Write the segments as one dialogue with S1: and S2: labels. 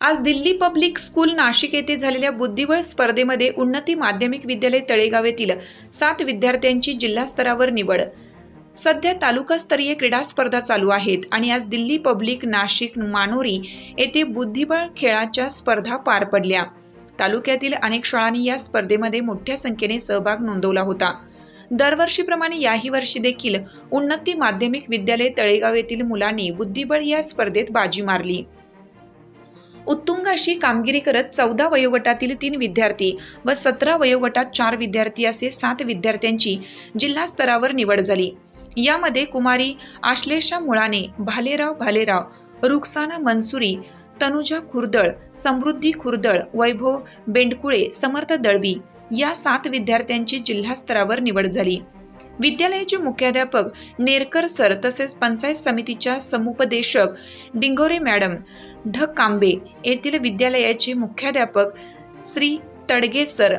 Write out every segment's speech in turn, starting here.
S1: आज Delhi public school Nashik येथे झालेल्या बुद्धिबळ स्पर्धेमध्ये उन्नती माध्यमिक विद्यालय तळेगाव येथील सात विद्यार्थ्यांची जिल्हा स्तरावर निवड. सध्या तालुकास्तरीय क्रीडा स्पर्धा चालू आहेत आणि आज दिल्ली पब्लिक नाशिक मानोरी येथे बुद्धिबळ खेळाच्या स्पर्धा पार पडल्या. तालुक्यातील अनेक शाळांनी या स्पर्धेमध्ये मोठ्या संख्येने सहभाग नोंदवला होता. दरवर्षीप्रमाणे याही वर्षी देखील उन्नती माध्यमिक विद्यालय तळेगाव येथील मुलांनी बुद्धिबळ या स्पर्धेत बाजी मारली. उत्तुंग अशी कामगिरी करत चौदा वयोगटातील तीन विद्यार्थी व सतरा वयोगटात चार विद्यार्थी असे सात विद्यार्थ्यांची जिल्हा स्तरावर निवड झाली. यामध्ये कुमारी आश्लेषा मुळाने भालेराव भालेराव रुक्साना मनसुरी तनुजा खुर्दळ समृद्धी खुर्दळ वैभव बेंडकुळे समर्थ दळवी या सात विद्यार्थ्यांची जिल्हा स्तरावर निवड झाली. विद्यालयाचे मुख्याध्यापक नेरकर सर तसेच पंचायत समितीच्या समुपदेशक डिंगोरे मॅडम ध कांबे येथील विद्यालयाचे मुख्याध्यापक श्री तडगे सर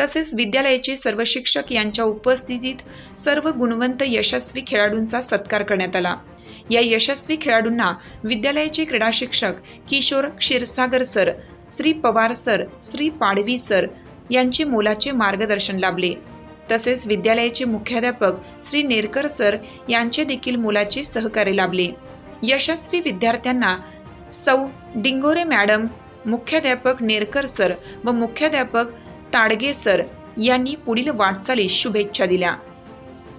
S1: तसेच विद्यालयाचे सर्व शिक्षक यांच्या उपस्थितीत सर्व गुणवंत यशस्वी खेळाडूंचा सत्कार करण्यात आला. या यशस्वी खेळाडूंना विद्यालयाचे क्रीडा शिक्षक Kishor Kshirsagar sir Shri Pawar sir Shri Padvi sir यांचे मोलाचे मार्गदर्शन लाभले. तसेच विद्यालयाचे मुख्याध्यापक श्री नेरकर सर यांचे देखील मोलाचे सहकार्य लाभले. यशस्वी विद्यार्थ्यांना सौ डिंगोरे मॅडम मुख्याध्यापक नेरकर सर व मुख्याध्यापक ताडगे सर यांनी पुढील वाटचालीस शुभेच्छा दिल्या.